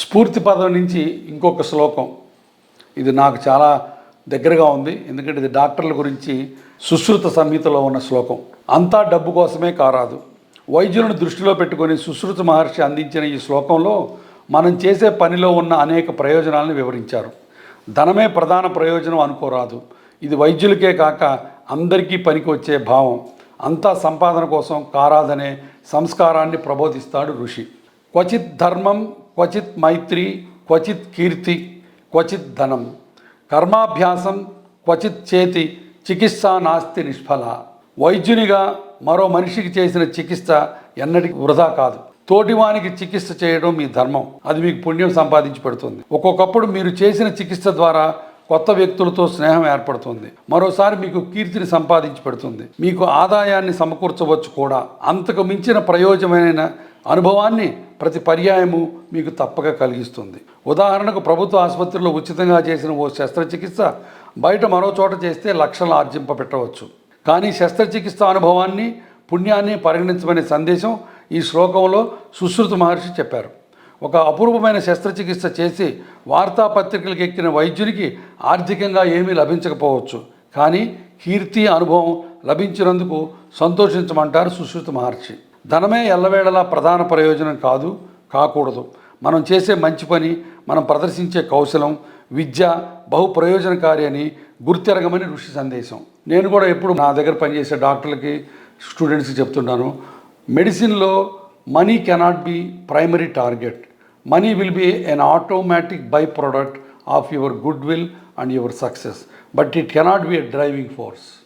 స్ఫూర్తి పదం నుంచి ఇంకొక శ్లోకం. ఇది నాకు చాలా దగ్గరగా ఉంది. ఎందుకంటే ఇది డాక్టర్ల గురించి సుశ్రుత సంహితలో ఉన్న శ్లోకం. అంతా డబ్బు కోసమే కారాదు. వైద్యులను దృష్టిలో పెట్టుకొని సుశ్రుత మహర్షి అందించిన ఈ శ్లోకంలో మనం చేసే పనిలో ఉన్న అనేక ప్రయోజనాలను వివరించారు. ధనమే ప్రధాన ప్రయోజనం అనుకోరాదు. ఇది వైద్యులకే కాక అందరికీ పనికి వచ్చే భావం. అంతా సంపాదన కోసం కారాదనే సంస్కారాన్ని ప్రబోధిస్తాడు ఋషి. క్వచిత్ ధర్మం క్వచిత్ మైత్రి క్వచిత్ కీర్తి క్వచిత్ ధనం. కర్మాభ్యాసం క్వచిత్ చేతి చికిత్స నాస్తి నిష్ఫల. వైద్యునిగా మరో మనిషికి చేసిన చికిత్స ఎన్నటికి వృధా కాదు. తోటివానికి చికిత్స చేయడం మీ ధర్మం. అది మీకు పుణ్యం సంపాదించి పెడుతుంది. ఒక్కొక్కప్పుడు మీరు చేసిన చికిత్స ద్వారా కొత్త వ్యక్తులతో స్నేహం ఏర్పడుతుంది. మరోసారి మీకు కీర్తిని సంపాదించి పెడుతుంది. మీకు ఆదాయాన్ని సమకూర్చవచ్చు కూడా. అంతకు మించిన ప్రయోజనమైన అనుభవాన్ని ప్రతి పర్యాయము మీకు తప్పక కలిగిస్తుంది. ఉదాహరణకు ప్రభుత్వ ఆసుపత్రిలో ఉచితంగా చేసిన ఓ శస్త్రచికిత్స బయట మరో చోట చేస్తే లక్షలు ఆర్జింప పెట్టవచ్చు కానీ శస్త్రచికిత్స అనుభవాన్ని పుణ్యాన్ని పరిగణించమనే సందేశం ఈ శ్లోకంలో సుశ్రుత మహర్షి చెప్పారు. ఒక అపూర్వమైన శస్త్రచికిత్స చేసి వార్తాపత్రికలకు ఎక్కిన వైద్యునికి ఆర్థికంగా ఏమీ లభించకపోవచ్చు. కానీ కీర్తి అనుభవం లభించినందుకు సంతోషించమంటారు సుశ్రుత మహర్షి. ధనమే ఎల్లవేళలా ప్రధాన ప్రయోజనం కాదు కాకూడదు. మనం చేసే మంచి పని మనం ప్రదర్శించే కౌశలం విద్య బహు ప్రయోజనకారి అని గుర్తెరగమని ఋషి సందేశం. నేను కూడా ఎప్పుడు నా దగ్గర పనిచేసే డాక్టర్లకి స్టూడెంట్స్కి చెప్తున్నాను మెడిసిన్లో money cannot be primary target. Money will be an automatic by product of your good will and your success. But it cannot be a driving force.